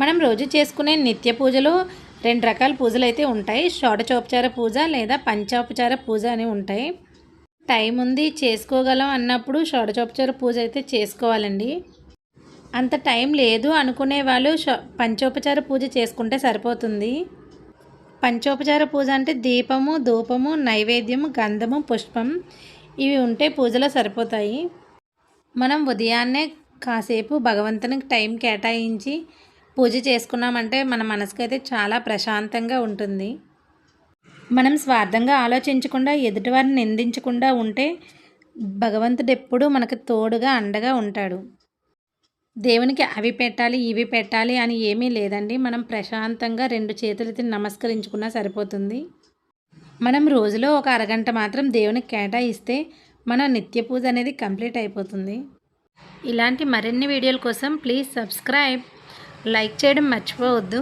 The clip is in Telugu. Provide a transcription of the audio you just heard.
మనం రోజు చేసుకునే నిత్య పూజలు రెండు రకాల పూజలు అయితే ఉంటాయి. షోడచోపచార పూజ లేదా పంచోపచార పూజ అని ఉంటాయి. టైం ఉంది చేసుకోగలం అన్నప్పుడు షోడచోపచార పూజ అయితే చేసుకోవాలండి. అంత టైం లేదు అనుకునే వాళ్ళు పంచోపచార పూజ చేసుకుంటే సరిపోతుంది. పంచోపచార పూజ అంటే దీపము ధూపము నైవేద్యము గంధము పుష్పం ఇవి ఉంటే పూజలో సరిపోతాయి. మనం ఉదయాన్నే కాసేపు భగవంతునికి టైం కేటాయించి పూజ చేసుకున్నామంటే మన మనసుకైతే చాలా ప్రశాంతంగా ఉంటుంది. మనం స్వార్థంగా ఆలోచించకుండా ఎదుటివారిని నిందించకుండా ఉంటే భగవంతుడు ఎప్పుడూ మనకు తోడుగా అండగా ఉంటాడు. దేవునికి అవి పెట్టాలి ఇవి పెట్టాలి అని ఏమీ లేదండి. మనం ప్రశాంతంగా రెండు చేతులెత్తి నమస్కరించుకున్నా సరిపోతుంది. మనం రోజులో ఒక అరగంట మాత్రం దేవునికి కేటాయిస్తే మన నిత్య పూజ అనేది కంప్లీట్ అయిపోతుంది. ఇలాంటి మరిన్ని వీడియోల కోసం ప్లీజ్ సబ్స్క్రైబ్. లైక్ చేయడం మర్చిపోవద్దు.